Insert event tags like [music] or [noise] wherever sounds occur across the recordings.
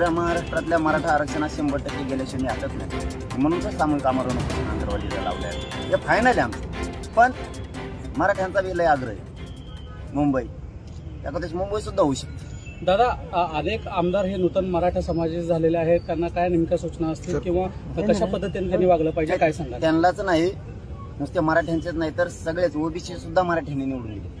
महाराष्ट्रातल्या मराठा आरक्षणात शंभर टक्के गेल्याशिवाय हटत नाही. म्हणूनच सामूहिक आमरण आंतरवालीला लावलं आहे. हे फायनल आहे आमचं. पण मराठ्यांचा बी लय आग्रह आहे. मुंबई. एखाद्याच मुंबई सुद्धा होऊ शकते. दादा अनेक आमदार हे नूतन मराठा समाजाचे झालेले आहेत. त्यांना काय नेमक्या सूचना असतील किंवा कशा पद्धतीने त्यांनी वागलं पाहिजे काय सांगा त्यांनाच नाही. नुसत्या मराठ्यांचेच नाही तर सगळेच ओबीसी सुद्धा मराठ्यांनी निवडून दिले.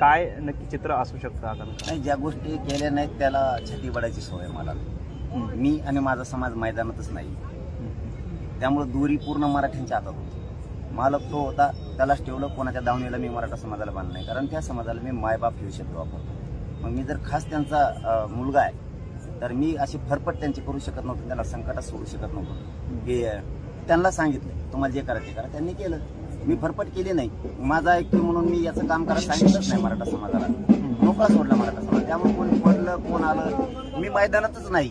काय नक्की चित्र असू शकतं आता? नाही ज्या गोष्टी केल्या नाहीत त्याला छाती बडायची सवय मला. मी आणि माझा समाज मैदानातच नाही. त्यामुळे दुरी पूर्ण मराठ्यांच्या हातात होती. मालक तो होता त्यालाच ठेवलं कोणाच्या दावणीला मी मराठा समाजाला बांधलं नाही. कारण त्या समाजाला मी मायबाप घेऊ शब्द वापरतो मग मी जर खास त्यांचा मुलगा आहे तर मी अशी फरफट त्यांची करू शकत नव्हतो त्याला संकटात सोडू शकत नव्हतो. अं, त्यांना सांगितलं तुम्हाला जे करायचं ते करा. त्यांनी केलं. मी फरफट केली नाही. माझा ऐकतो म्हणून मी याचं काम करायला सांगितलंच नाही मराठा समाजाला. मोकळा सोडला मराठा समाज. त्यामुळे कोणी पडलं कोण आलं मी मैदानातच नाही.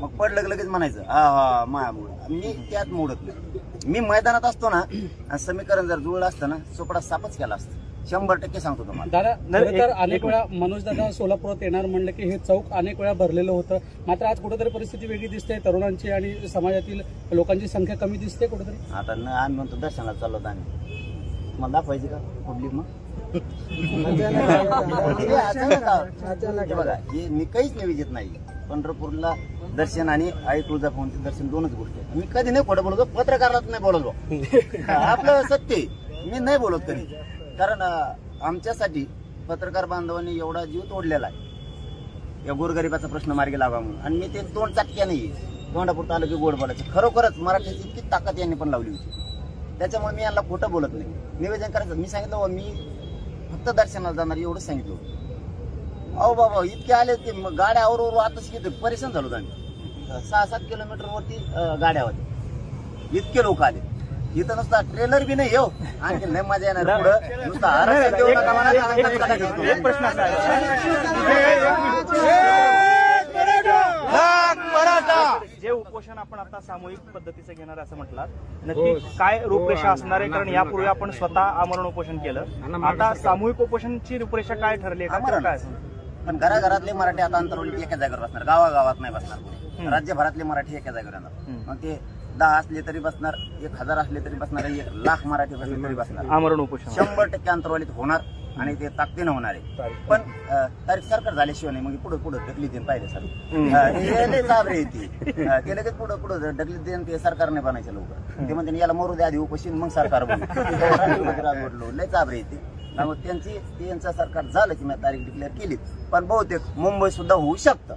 मग पडलं लगेच म्हणायचं हा हा मायामुळे मी त्यात मोडत नाही. मी मैदानात असतो ना समीकरण जर जुळलं असतं ना सोपडा सापच केला असतं. शंभर टक्के सांगतो तुम्हाला. दादा नाही, तर अनेक वेळा मनोज दादा सोलापुरात येणार म्हणलं की हे चौक अनेक वेळा भरलेलं होतं. मात्र आज कुठेतरी परिस्थिती वेगळी दिसते तरुणांची आणि समाजातील लोकांची संख्या कमी दिसते कुठेतरी. आता न आम्ही म्हणतो दर्शनाला चाललो होतो आम्ही. मला दाखवायची का पब्लिक मग? हे हे बघा हे मी काहीच निवेदित नाही. पंढरपूरला दर्शन आणि आई तुळजाभवानीचे दर्शन दोनच गोष्टी आहेत. मी कधी नाही खोटं बोलतो पत्रकारात नाही बोलतो आपलं सत्य आहे. मी नाही बोलत कधी. कारण आमच्यासाठी पत्रकार बांधवांनी एवढा जीव तोडलेला आहे. या गोरगरिबाचा प्रश्न मार्गी लावा म्हणून. आणि मी ते तोंड चाटक्या नाही. तोंडापूर आलं की गोड बोलायचं खरोखरच मराठीची इतकी ताकद यांनी पण लावली होती. त्याच्यामुळे मी यांना खोटं बोलत नाही. निवेदन करायचं. मी सांगितलं "बुवा, मी फक्त दर्शनाला जाणार एवढंच सांगितलं अहो बाबा इतके आले ते मग गाड्या आवरू आताच किती परेशान झालो आम्ही. सहा सात किलोमीटरवरती गाड्या होत्या. इतके लोक आले. इथं नुसता ट्रेलर बी नाही येऊ आणखी नाही मजा येणार पुढं. नुसता आरक्षण देऊ नका एक- नका. प्रश्न असा आहे. जे उपोषण आपण आता सामूहिक पद्धतीचं घेणार असं म्हटलं नक्की काय रूपरेषा असणार आहे? कारण यापूर्वी आपण स्वतः आमरण उपोषण केलं. आता सामूहिक उपोषणची रूपरेषा काय ठरली आहे? का आमरण. काय? पण घराघरातले मराठी आता अंतरवली एका जागेवर बसणार. गावागावात नाही बसणार कोणी. राज्यभरातले मराठी एका जागेवर येणार. हम्म. मग ते दहा असले तरी बसणार एक हजार असले तरी बसणार एक लाख मराठी बसले तरी बसणार. आमरण उपोषण. शंभर टक्के अंतरवालीत होणार आणि ते ताकदीनं होणार आहे. पण तारीख सरकार झाल्याशिवाय नाही मग पुढे पुढे ढकली देईन पाहिजे सर चाबरे ती. ते लगेच पुढे पुढे ढकली देईन ते सरकारने बनायचे लोक ते म्हणते याला मरू द्या आधी उपोषण मग सरकार बनू. [laughs] लय चाबरे येते त्यामुळे त्यांची त्यांचं सरकार झालं की मी तारीख डिक्लेअर केली. पण बहुतेक मुंबई सुद्धा होऊ शकतं.